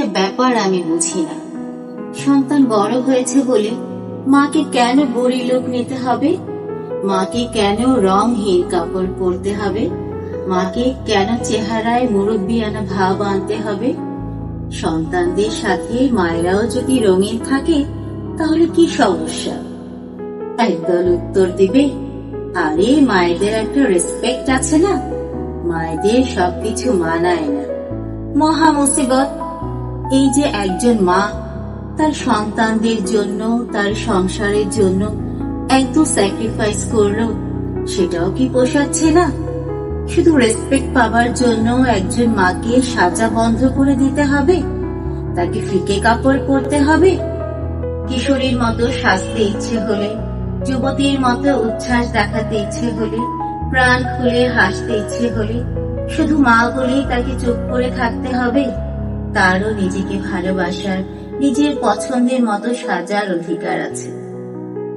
ব্যাপার আমি বুঝি না। সন্তান বড় হয়েছে বলে মাকে কেন বুড়ি লোক নিতে হবে? মাকে কেন রংহীন কাপড় পরতে হবে? মাকে কেন চেহারায় মুরব্বিয়ানা ভাব আনতে হবে? সন্তানদের সাথে মায়েরাও যদি রঙিন থাকে, তাহলে কি সমস্যা? একদল উত্তর দিবে, আরে মায়েদের একটা রেসপেক্ট আছে না? মায়েদের সবকিছু মানায় না। মহা মুসিবত। এই যে একজন মা, তার সন্তানদের জন্য, তার সংসারের জন্য এত স্যাক্রিফাইস করল, সেটাও কি পোষাচ্ছে না? শুধু রেসপেক্ট পাওয়ার জন্য একজন মাকে সাজা বন্ধ করে দিতে হবে, তাকে ফিকে কাপড় পরতে হবে। কিশোরীর মতো সাজতে ইচ্ছে হলে, যুবতীর মতো উচ্ছ্বাস দেখাতে ইচ্ছে হলে, প্রাণ খুলে হাসতে ইচ্ছে হলে, শুধু মা বলেই তাকে চুপ করে থাকতে হবে। তারও নিজেকে ভালোবাসার, নিজের পছন্দের মতো সাজার অধিকার আছে।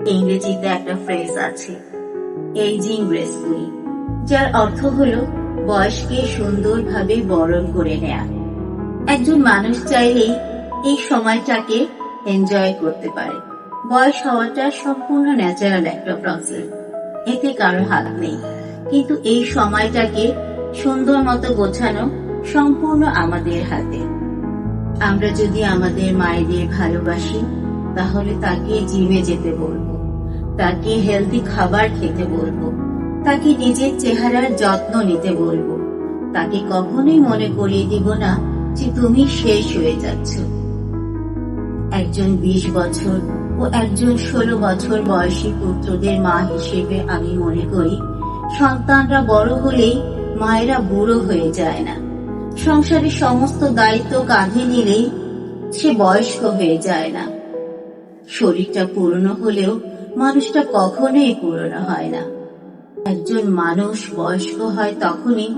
ইংরেজিতে একটা ফ্রেজ আছে এইজিং গ্রেসফুলি যার অর্থ হলো বয়সকে সুন্দরভাবে বরণ করে নেয়া। একজন মানুষ চাইলেই এই সময়টাকে এনজয় করতে পারে। বয়স হওয়াটা সম্পূর্ণ ন্যাচারাল একটা প্রসেস এতে কারও হাত নেই। কিন্তু এই সময়টাকে সুন্দর মতো গোছানো সম্পূর্ণ আমাদের হাতে। আমরা যদি আমাদের মায়েদের ভালোবাসি, তাহলে তাকে জিমে যেতে বলব, তাকে হেলদি খাবার খেতে বলব, তাকে নিজের চেহারার যত্ন নিতে বলব। তাকে কখনোই মনে করিয়ে দিব না যে তুমি শেষ হয়ে যাচ্ছ। একজন বিশ বছর ও একজন ষোলো বছর বয়সী পুত্রদের মা হিসেবে আমি মনে করি, সন্তানরা বড় হলেই মায়েরা বুড়ো হয়ে যায় না। সংসারের সমস্ত দায়িত্ব কাঁধে নিলেই সে বয়স্ক হয়ে যায় না। শরীরটা পুরনো হলেও মানুষটা কখনোই পুরনো হয় না। একজন মানুষ বয়স্ক হয় তখনই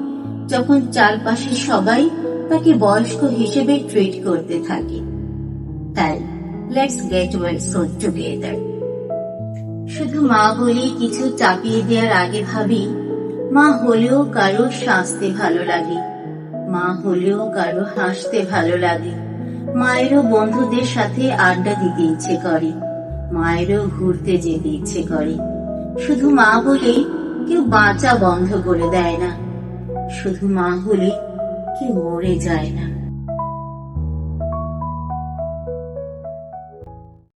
যখন চারপাশের সবাই তাকে বয়স্ক হিসেবে ট্রিট করতে থাকে। তাই let's get well soon together শুধু মা বলেই কিছু চাপিয়ে দেওয়ার আগে ভাবি, মা হলেও কারও সাজতে ভালো লাগে। মা হলেও কারও হাসতে ভালো লাগে। মায়েরও বন্ধুদের সাথে আড্ডা দিতে ইচ্ছে করে। মায়েরও ঘুরতে যেতে ইচ্ছে করে। শুধু মা বলে কেউ বাঁচা বন্ধ করে দেয় না। শুধু মা হলে কেউ মরে যায় না।